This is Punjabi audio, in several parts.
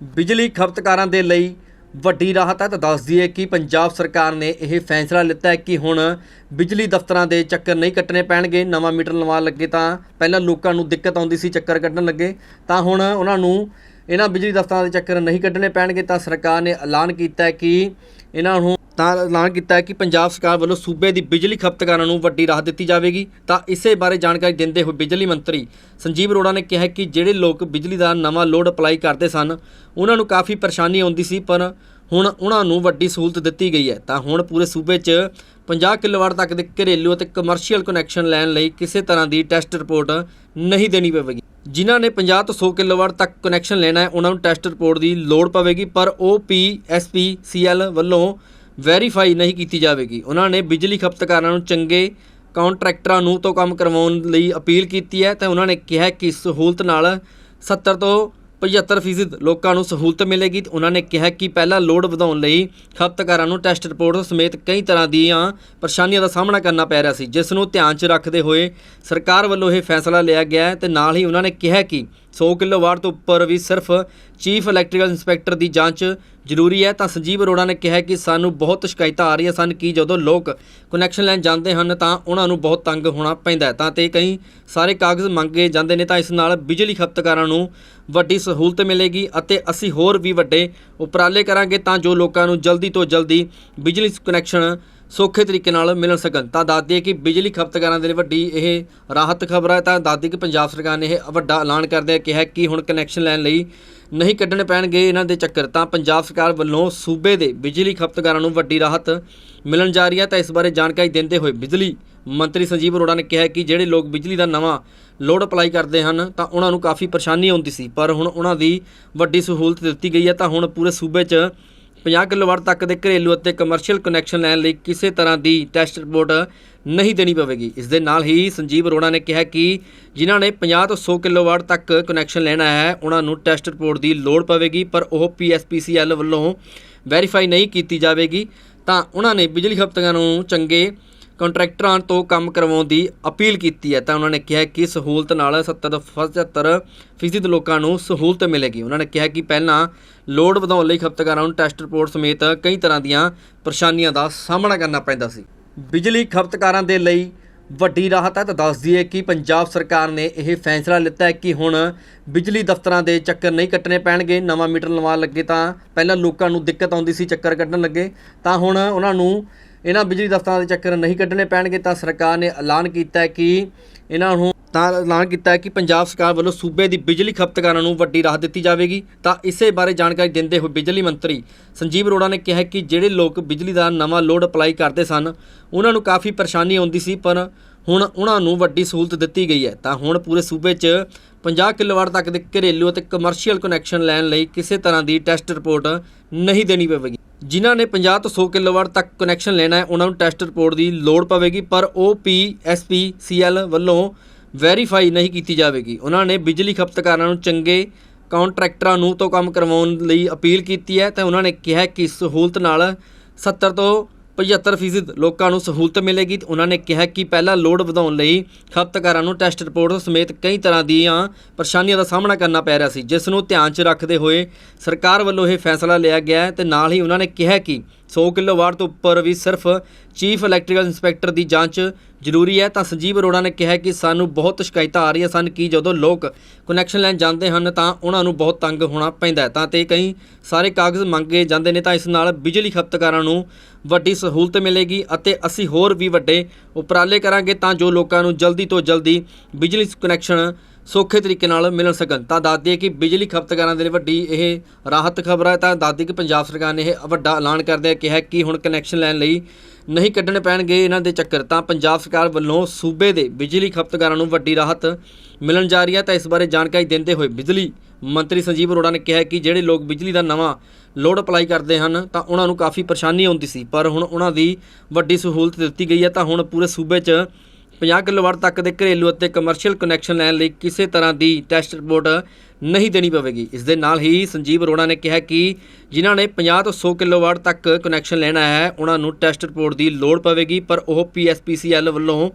ਬਿਜਲੀ ਖਪਤਕਾਰਾਂ ਦੇ ਲਈ ਵੱਡੀ ਰਾਹਤ ਹੈ ਤਾਂ ਦੱਸ ਦਈਏ ਕਿ ਪੰਜਾਬ ਸਰਕਾਰ ਨੇ ਇਹ ਫੈਸਲਾ ਲਿੱਤਾ ਹੈ ਕਿ ਹੁਣ ਬਿਜਲੀ ਦਫ਼ਤਰਾਂ ਦੇ ਚੱਕਰ ਨਹੀਂ ਕੱਟਣੇ ਪੈਣਗੇ, ਨਵਾਂ ਮੀਟਰ ਲਵਾ ਲੱਗੇ ਤਾਂ ਪਹਿਲਾਂ ਲੋਕਾਂ ਨੂੰ ਦਿੱਕਤ ਆਉਂਦੀ ਸੀ, ਚੱਕਰ ਕੱਢਣ ਲੱਗੇ। ਤਾਂ ਹੁਣ ਉਹਨਾਂ ਨੂੰ ਇਹਨਾਂ ਬਿਜਲੀ ਦਫ਼ਤਰਾਂ ਦੇ ਚੱਕਰ ਨਹੀਂ ਕੱਢਣੇ ਪੈਣਗੇ ਤਾਂ ਸਰਕਾਰ ਨੇ ਐਲਾਨ ਕੀਤਾ ਹੈ ਕਿ ਇਹਨਾਂ ਨੂੰ ਤਾਂ ਐਲਾਨ ਕੀਤਾ ਹੈ ਕਿ ਪੰਜਾਬ ਸਰਕਾਰ ਵੱਲੋਂ ਸੂਬੇ ਦੀ ਬਿਜਲੀ ਖਪਤਕਾਰਾਂ ਨੂੰ ਵੱਡੀ ਰਾਹਤ ਦਿੱਤੀ ਜਾਵੇਗੀ। ਤਾਂ ਇਸੇ ਬਾਰੇ ਜਾਣਕਾਰੀ ਦਿੰਦੇ ਹੋਏ ਬਿਜਲੀ ਮੰਤਰੀ ਸੰਜੀਵ ਅਰੋੜਾ ਨੇ ਕਿਹਾ ਕਿ ਜਿਹੜੇ ਲੋਕ ਬਿਜਲੀ ਦਾ ਨਵਾਂ ਲੋਡ ਅਪਲਾਈ ਕਰਦੇ ਸਨ, ਉਹਨਾਂ ਨੂੰ ਕਾਫੀ ਪਰੇਸ਼ਾਨੀ ਆਉਂਦੀ ਸੀ, ਪਰ ਹੁਣ ਉਹਨਾਂ ਨੂੰ ਵੱਡੀ ਸਹੂਲਤ ਦਿੱਤੀ ਗਈ ਹੈ। ਤਾਂ ਹੁਣ ਪੂਰੇ ਸੂਬੇ 'ਚ 50 ਕਿਲੋਵਾਟ ਤੱਕ ਦੇ ਘਰੇਲੂ ਅਤੇ ਕਮਰਸ਼ੀਅਲ ਕਨੈਕਸ਼ਨ ਲੈਣ ਲਈ ਕਿਸੇ ਤਰ੍ਹਾਂ ਦੀ ਟੈਸਟ ਰਿਪੋਰਟ ਨਹੀਂ ਦੇਣੀ ਪਵੇਗੀ। ਜਿਨ੍ਹਾਂ ਨੇ 50 ਤੋਂ 100 ਕਿਲੋਵਾਟ ਤੱਕ ਕਨੈਕਸ਼ਨ ਲੈਣਾ ਹੈ, ਉਹਨਾਂ ਨੂੰ ਟੈਸਟ ਰਿਪੋਰਟ ਦੀ ਲੋੜ ਪਵੇਗੀ, ਪਰ ਉਹ ਪੀਐਸਪੀਸੀਐਲ ਵੱਲੋਂ ਵੈਰੀਫਾਈ ਨਹੀਂ ਕੀਤੀ ਜਾਵੇਗੀ। ਉਹਨਾਂ ਨੇ ਬਿਜਲੀ ਖਪਤਕਾਰਾਂ ਨੂੰ ਚੰਗੇ ਕਾਂਟਰੈਕਟਰਾਂ ਨੂੰ ਤੋਂ ਕੰਮ ਕਰਵਾਉਣ ਲਈ ਅਪੀਲ ਕੀਤੀ ਹੈ, ਤਾਂ ਉਹਨਾਂ ਨੇ ਕਿਹਾ ਕਿ ਇਸ ਸਹੂਲਤ ਨਾਲ 70 ਤੋਂ 75% ਲੋਕਾਂ ਨੂੰ ਸਹੂਲਤ ਮਿਲੇਗੀ। ਉਹਨਾਂ ਨੇ ਕਿਹਾ ਕਿ ਪਹਿਲਾਂ ਲੋਡ ਵਧਾਉਣ ਲਈ ਖਪਤਕਾਰਾਂ ਨੂੰ ਟੈਸਟ ਰਿਪੋਰਟ ਸਮੇਤ ਕਈ ਤਰ੍ਹਾਂ ਦੀਆਂ ਪਰੇਸ਼ਾਨੀਆਂ ਦਾ ਸਾਹਮਣਾ ਕਰਨਾ ਪੈ ਰਿਹਾ ਸੀ। ਜਿਸ ਨੂੰ ਧਿਆਨ 'ਚ ਰੱਖਦੇ ਹੋਏ ਸਰਕਾਰ ਵੱਲੋਂ ਇਹ ਫੈਸਲਾ ਲਿਆ ਗਿਆ ਹੈ ਤੇ ਨਾਲ ਹੀ ਉਹਨਾਂ ਨੇ ਕਿਹਾ ਕਿ 100 ਕਿਲੋਵਾਟ ਤੋਂ ਉੱਪਰ ਵੀ ਸਿਰਫ ਚੀਫ ਇਲੈਕਟ੍ਰੀਕਲ ਇੰਸਪੈਕਟਰ ਦੀ ਜਾਂਚ ਜ਼ਰੂਰੀ ਹੈ। ਤਾਂ ਸੰਜੀਵ ਅਰੋੜਾ ਨੇ ਕਿਹਾ ਕਿ ਸਾਨੂੰ ਬਹੁਤ ਸ਼ਿਕਾਇਤਾਂ ਆ ਰਹੀਆਂ ਸਨ ਕਿ ਜਦੋਂ ਲੋਕ ਕਨੈਕਸ਼ਨ ਲੈਣ ਜਾਂਦੇ ਹਨ ਤਾਂ ਉਹਨਾਂ ਨੂੰ ਬਹੁਤ ਤੰਗ ਹੋਣਾ ਪੈਂਦਾ ਤਾਂ ਤੇ ਕਈ ਸਾਰੇ ਕਾਗਜ਼ ਮੰਗੇ ਜਾਂਦੇ ਨੇ ਤਾਂ ਇਸ ਨਾਲ ਬਿਜਲੀ ਖਪਤਕਾਰਾਂ ਨੂੰ ਵੱਡੀ ਸਹੂਲਤ ਮਿਲੇਗੀ ਅਤੇ ਅਸੀਂ ਹੋਰ ਵੀ ਵੱਡੇ ਉਪਰਾਲੇ ਕਰਾਂਗੇ ਤਾਂ ਜੋ ਲੋਕਾਂ ਨੂੰ ਜਲਦੀ ਤੋਂ ਜਲਦੀ ਬਿਜਲੀ ਕਨੈਕਸ਼ਨ ਸੌਖੇ ਤਰੀਕੇ ਨਾਲ ਮਿਲ ਸਕਣ। ਤਾਂ ਦੱਸਦੇ ਕਿ ਬਿਜਲੀ ਖਪਤਕਾਰਾਂ ਦੇ ਲਈ ਵੱਡੀ ਇਹ ਰਾਹਤ ਖਬਰ ਹੈ। ਤਾਂ ਦੱਸਦੇ ਕਿ ਪੰਜਾਬ ਸਰਕਾਰ ਨੇ ਇਹ ਵੱਡਾ ਐਲਾਨ ਕਰਦਿਆਂ ਕਿਹਾ ਕਿ ਹੁਣ ਕਨੈਕਸ਼ਨ ਲੈਣ ਲਈ ਨਹੀਂ ਕੱਢਣੇ ਪੈਣਗੇ ਇਹਨਾਂ ਦੇ ਚੱਕਰ। ਤਾਂ ਪੰਜਾਬ ਸਰਕਾਰ ਵੱਲੋਂ ਸੂਬੇ ਦੇ ਬਿਜਲੀ ਖਪਤਕਾਰਾਂ ਨੂੰ ਵੱਡੀ ਰਾਹਤ ਮਿਲਣ ਜਾ ਰਹੀ ਹੈ। ਤਾਂ ਇਸ ਬਾਰੇ ਜਾਣਕਾਰੀ ਦਿੰਦੇ ਹੋਏ ਬਿਜਲੀ ਮੰਤਰੀ ਸੰਜੀਵ ਅਰੋੜਾ ਨੇ ਕਿਹਾ ਕਿ ਜਿਹੜੇ ਲੋਕ ਬਿਜਲੀ ਦਾ ਨਵਾਂ ਲੋਡ ਅਪਲਾਈ ਕਰਦੇ ਹਨ, ਤਾਂ ਉਹਨਾਂ ਨੂੰ ਕਾਫੀ ਪਰੇਸ਼ਾਨੀ ਆਉਂਦੀ ਸੀ। ਪਰ ਹੁਣ ਉਹਨਾਂ ਦੀ ਵੱਡੀ ਸਹੂਲਤ ਦਿੱਤੀ ਗਈ ਹੈ। ਤਾਂ ਹੁਣ ਪੂਰੇ ਸੂਬੇ 'ਚ 50 ਕਿਲੋਵਾਟ ਤੱਕ ਦੇ ਘਰੇਲੂ ਅਤੇ ਕਮਰਸ਼ੀਅਲ ਕਨੈਕਸ਼ਨ ਲੈਣ ਲਈ ਕਿਸੇ ਤਰ੍ਹਾਂ ਦੀ ਟੈਸਟ ਰਿਪੋਰਟ ਨਹੀਂ ਦੇਣੀ ਪਵੇਗੀ। ਇਸ ਦੇ ਨਾਲ ਹੀ ਸੰਜੀਵ ਅਰੋੜਾ ਨੇ ਕਿਹਾ ਕਿ ਜਿਨ੍ਹਾਂ ਨੇ 50 ਤੋਂ 100 ਕਿਲੋਵਾਟ ਤੱਕ ਕਨੈਕਸ਼ਨ ਲੈਣਾ ਹੈ, ਉਹਨਾਂ ਨੂੰ ਟੈਸਟ ਰਿਪੋਰਟ ਦੀ ਲੋੜ ਪਵੇਗੀ, ਪਰ ਉਹ ਪੀਐਸਪੀਸੀਐਲ ਵੱਲੋਂ ਵੈਰੀਫਾਈ ਨਹੀਂ ਕੀਤੀ ਜਾਵੇਗੀ। ਤਾਂ ਉਹਨਾਂ ਨੇ ਬਿਜਲੀ ਖਪਤਕਾਰਾਂ ਨੂੰ ਚੰਗੇ ਕੰਟਰੈਕਟਰਾਂ ਤੋਂ ਕੰਮ ਕਰਵਾਉਣ ਦੀ ਅਪੀਲ ਕੀਤੀ ਹੈ ਤਾਂ ਉਹਨਾਂ ਨੇ ਕਿਹਾ ਕਿ ਸਹੂਲਤ ਨਾਲ 70 ਤੋਂ 75 ਫੀਸਦ ਲੋਕਾਂ ਨੂੰ ਸਹੂਲਤ ਮਿਲੇਗੀ। ਉਹਨਾਂ ਨੇ ਕਿਹਾ ਕਿ ਪਹਿਲਾਂ ਲੋਡ ਵਧਾਉਣ ਲਈ ਖਪਤਕਾਰਾਂ ਨੂੰ ਟੈਸਟ ਰਿਪੋਰਟ ਸਮੇਤ ਕਈ ਤਰ੍ਹਾਂ ਦੀਆਂ ਪਰੇਸ਼ਾਨੀਆਂ ਦਾ ਸਾਹਮਣਾ ਕਰਨਾ ਪੈਂਦਾ ਸੀ। ਬਿਜਲੀ ਖਪਤਕਾਰਾਂ ਦੇ ਲਈ ਵੱਡੀ ਰਾਹਤ ਹੈ ਤਾਂ ਦੱਸ ਦਈਏ ਕਿ ਪੰਜਾਬ ਸਰਕਾਰ ਨੇ ਇਹ ਫੈਸਲਾ ਲਿੱਤਾ ਹੈ ਕਿ ਹੁਣ ਬਿਜਲੀ ਦਫ਼ਤਰਾਂ ਦੇ ਚੱਕਰ ਨਹੀਂ ਕੱਟਣੇ ਪੈਣਗੇ। ਨਵਾਂ ਮੀਟਰ ਲਵਾ ਲੱਗੇ ਤਾਂ ਪਹਿਲਾਂ ਲੋਕਾਂ ਨੂੰ ਦਿੱਕਤ ਆਉਂਦੀ ਸੀ, ਚੱਕਰ ਕੱਢਣ ਲੱਗੇ। ਤਾਂ ਹੁਣ ਉਹਨਾਂ ਨੂੰ ਇਹਨਾਂ ਬਿਜਲੀ ਦਫ਼ਤਰਾਂ ਦੇ ਚੱਕਰ ਨਹੀਂ ਕੱਢਣੇ ਪੈਣਗੇ, ਤਾਂ ਸਰਕਾਰ ਨੇ ਐਲਾਨ ਕੀਤਾ ਹੈ ਕਿ ਇਹਨਾਂ ਨੂੰ ਤਾਂ ਐਲਾਨ ਕੀਤਾ ਹੈ ਕਿ ਪੰਜਾਬ ਸਰਕਾਰ ਵੱਲੋਂ ਸੂਬੇ ਦੀ ਬਿਜਲੀ ਖਪਤਕਾਰਾਂ ਨੂੰ ਵੱਡੀ ਰਾਹਤ ਦਿੱਤੀ ਜਾਵੇਗੀ। ਤਾਂ ਇਸੇ ਬਾਰੇ ਜਾਣਕਾਰੀ ਦਿੰਦੇ ਹੋਏ ਬਿਜਲੀ ਮੰਤਰੀ ਸੰਜੀਵ ਅਰੋੜਾ ਨੇ ਕਿਹਾ ਕਿ ਜਿਹੜੇ ਲੋਕ ਬਿਜਲੀ ਦਾ ਨਵਾਂ ਲੋਡ ਅਪਲਾਈ ਕਰਦੇ ਸਨ, ਉਹਨਾਂ ਨੂੰ ਕਾਫੀ ਪਰੇਸ਼ਾਨੀ ਆਉਂਦੀ ਸੀ, ਪਰ ਹੁਣ ਉਹਨਾਂ ਨੂੰ ਵੱਡੀ ਸਹੂਲਤ ਦਿੱਤੀ ਗਈ ਹੈ। ਤਾਂ ਹੁਣ ਪੂਰੇ ਸੂਬੇ 'ਚ 50 ਕਿਲੋਵਾਟ ਤੱਕ ਦੇ ਘਰੇਲੂ ਅਤੇ ਕਮਰਸ਼ੀਅਲ ਕਨੈਕਸ਼ਨ ਲੈਣ ਲਈ ਕਿਸੇ ਤਰ੍ਹਾਂ ਦੀ ਟੈਸਟ ਰਿਪੋਰਟ ਨਹੀਂ ਦੇਣੀ ਪਵੇਗੀ। ਜਿਨ੍ਹਾਂ ਨੇ 50 ਤੋਂ 100 ਕਿਲੋਵਾਟ ਤੱਕ ਕਨੈਕਸ਼ਨ ਲੈਣਾ ਹੈ, ਉਹਨਾਂ ਨੂੰ ਟੈਸਟ ਰਿਪੋਰਟ ਦੀ ਲੋੜ ਪਵੇਗੀ, ਪਰ ਉਹ ਪੀਐਸਪੀਸੀਐਲ ਵੱਲੋਂ ਵੈਰੀਫਾਈ ਨਹੀਂ ਕੀਤੀ ਜਾਵੇਗੀ। ਉਹਨਾਂ ਨੇ ਬਿਜਲੀ ਖਪਤਕਾਰਾਂ ਨੂੰ ਚੰਗੇ ਕਾਂਟਰੈਕਟਰਾਂ ਨੂੰ ਤੋਂ ਕੰਮ ਕਰਵਾਉਣ ਲਈ ਅਪੀਲ ਕੀਤੀ ਹੈ ਤਾਂ ਉਹਨਾਂ ਨੇ ਕਿਹਾ ਕਿ ਇਸ ਸਹੂਲਤ ਨਾਲ 70 ਤੋਂ 75% ਲੋਕਾਂ ਨੂੰ ਸਹੂਲਤ ਮਿਲੇਗੀ ਉਹਨਾਂ ਨੇ ਕਿਹਾ ਕਿ ਪਹਿਲਾਂ ਲੋਡ ਵਧਾਉਣ ਲਈ ਖਪਤਕਾਰਾਂ ਨੂੰ ਟੈਸਟ ਰਿਪੋਰਟ ਸਮੇਤ ਕਈ ਤਰ੍ਹਾਂ ਦੀਆਂ ਪਰੇਸ਼ਾਨੀਆਂ ਦਾ ਸਾਹਮਣਾ ਕਰਨਾ ਪੈ ਰਿਹਾ ਸੀ, ਜਿਸ ਨੂੰ ਧਿਆਨ 'ਚ ਰੱਖਦੇ ਹੋਏ ਸਰਕਾਰ ਵੱਲੋਂ ਇਹ ਫੈਸਲਾ ਲਿਆ ਗਿਆ ਹੈ ਤੇ ਨਾਲ ਹੀ ਉਹਨਾਂ ਨੇ ਕਿਹਾ ਕਿ 100 ਕਿਲੋਵਾਟ ਤੋਂ ਉੱਪਰ ਵੀ ਸਿਰਫ ਚੀਫ ਇਲੈਕਟ੍ਰੀਕਲ ਇੰਸਪੈਕਟਰ ਦੀ ਜਾਂਚ ਜ਼ਰੂਰੀ ਹੈ। ਤਾਂ ਸੰਜੀਵ ਅਰੋੜਾ ਨੇ ਕਿਹਾ ਕਿ ਸਾਨੂੰ ਬਹੁਤ ਸ਼ਿਕਾਇਤਾਂ ਆ ਰਹੀਆਂ ਸਨ ਕਿ ਜਦੋਂ ਲੋਕ ਕਨੈਕਸ਼ਨ ਲੈਣ ਜਾਂਦੇ ਹਨ ਤਾਂ ਉਹਨਾਂ ਨੂੰ ਬਹੁਤ ਤੰਗ ਹੋਣਾ ਪੈਂਦਾ ਹੈ। ਤਾਂ ਤੇ ਕਈ ਸਾਰੇ ਕਾਗਜ਼ ਮੰਗੇ ਜਾਂਦੇ ਨੇ ਤਾਂ ਇਸ ਨਾਲ ਬਿਜਲੀ ਖਪਤਕਾਰਾਂ ਨੂੰ ਵੱਡੀ ਸਹੂਲਤ ਮਿਲੇਗੀ ਅਤੇ ਅਸੀਂ ਹੋਰ ਵੀ ਵੱਡੇ ਉਪਰਾਲੇ ਕਰਾਂਗੇ ਤਾਂ ਜੋ ਲੋਕਾਂ ਨੂੰ ਜਲਦੀ ਤੋਂ ਜਲਦੀ ਬਿਜਲੀ ਕਨੈਕਸ਼ਨ ਸੌਖੇ ਤਰੀਕੇ ਨਾਲ ਮਿਲ ਸਕਣ। ਤਾਂ ਦੱਸਦੇ ਕਿ ਬਿਜਲੀ ਖਪਤਕਾਰਾਂ ਦੇ ਲਈ ਵੱਡੀ ਇਹ ਰਾਹਤ ਖਬਰ ਹੈ। ਤਾਂ ਦੱਸਦੇ ਕਿ ਪੰਜਾਬ ਸਰਕਾਰ ਨੇ ਇਹ ਵੱਡਾ ਐਲਾਨ ਕਰਦਿਆਂ ਕਿਹਾ ਕਿ ਹੁਣ ਕਨੈਕਸ਼ਨ ਲੈਣ ਲਈ ਨਹੀਂ ਕੱਢਣੇ ਪੈਣਗੇ ਇਹਨਾਂ ਦੇ ਚੱਕਰ। ਤਾਂ ਪੰਜਾਬ ਸਰਕਾਰ ਵੱਲੋਂ ਸੂਬੇ ਦੇ ਬਿਜਲੀ ਖਪਤਕਾਰਾਂ ਨੂੰ ਵੱਡੀ ਰਾਹਤ ਮਿਲਣ ਜਾ ਰਹੀ ਹੈ। ਤਾਂ ਇਸ ਬਾਰੇ ਜਾਣਕਾਰੀ ਦਿੰਦੇ ਹੋਏ ਬਿਜਲੀ ਮੰਤਰੀ ਸੰਜੀਵ ਅਰੋੜਾ ਨੇ ਕਿਹਾ ਕਿ ਜਿਹੜੇ ਲੋਕ ਬਿਜਲੀ ਦਾ ਨਵਾਂ ਲੋਡ ਅਪਲਾਈ ਕਰਦੇ ਹਨ, ਤਾਂ ਉਹਨਾਂ ਨੂੰ ਕਾਫੀ ਪਰੇਸ਼ਾਨੀ ਆਉਂਦੀ ਸੀ। ਪਰ ਹੁਣ ਉਹਨਾਂ ਦੀ ਵੱਡੀ ਸਹੂਲਤ ਦਿੱਤੀ ਗਈ ਹੈ। ਤਾਂ ਹੁਣ ਪੂਰੇ ਸੂਬੇ 'ਚ 50 ਕਿਲੋਵਾਟ ਤੱਕ ਦੇ ਘਰੇਲੂ ਅਤੇ ਕਮਰਸ਼ੀਅਲ ਕਨੈਕਸ਼ਨ ਲੈਣ ਲਈ ਕਿਸੇ ਤਰ੍ਹਾਂ ਦੀ ਟੈਸਟ ਰਿਪੋਰਟ ਨਹੀਂ ਦੇਣੀ ਪਵੇਗੀ। ਇਸ ਦੇ ਨਾਲ ਹੀ ਸੰਜੀਵ ਅਰੋੜਾ ਨੇ ਕਿਹਾ ਕਿ ਜਿਨ੍ਹਾਂ ਨੇ 50 ਤੋਂ 100 ਕਿਲੋਵਾਟ ਤੱਕ ਕਨੈਕਸ਼ਨ ਲੈਣਾ ਹੈ, ਉਹਨਾਂ ਨੂੰ ਟੈਸਟ ਰਿਪੋਰਟ ਦੀ ਲੋੜ ਪਵੇਗੀ, ਪਰ ਉਹ ਪੀਐਸਪੀਸੀਐਲ ਵੱਲੋਂ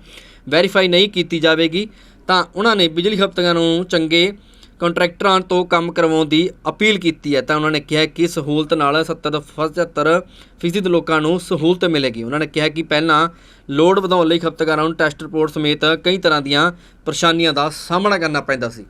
ਵੈਰੀਫਾਈ ਨਹੀਂ ਕੀਤੀ ਜਾਵੇਗੀ। ਤਾਂ ਉਹਨਾਂ ਨੇ ਬਿਜਲੀ ਖਪਤਕਾਰਾਂ ਨੂੰ ਚੰਗੇ ਕੰਟਰੈਕਟਰਾਂ ਤੋਂ ਕੰਮ ਕਰਵਾਉਣ ਦੀ ਅਪੀਲ ਕੀਤੀ ਹੈ, ਤਾਂ ਉਹਨਾਂ ਨੇ ਕਿਹਾ ਕਿ ਸਹੂਲਤ ਨਾਲ 70 75 ਫੀਸਦ ਲੋਕਾਂ ਨੂੰ ਸਹੂਲਤ ਮਿਲੇਗੀ। ਉਹਨਾਂ ਨੇ ਕਿਹਾ ਕਿ ਪਹਿਲਾਂ ਲੋਡ ਵਧਾਉਣ ਲਈ ਖਪਤਕਾਰਾਂ ਨੂੰ ਟੈਸਟ ਰਿਪੋਰਟ ਸਮੇਤ ਕਈ ਤਰ੍ਹਾਂ ਦੀਆਂ ਪਰੇਸ਼ਾਨੀਆਂ ਦਾ ਸਾਹਮਣਾ ਕਰਨਾ ਪੈਂਦਾ ਸੀ।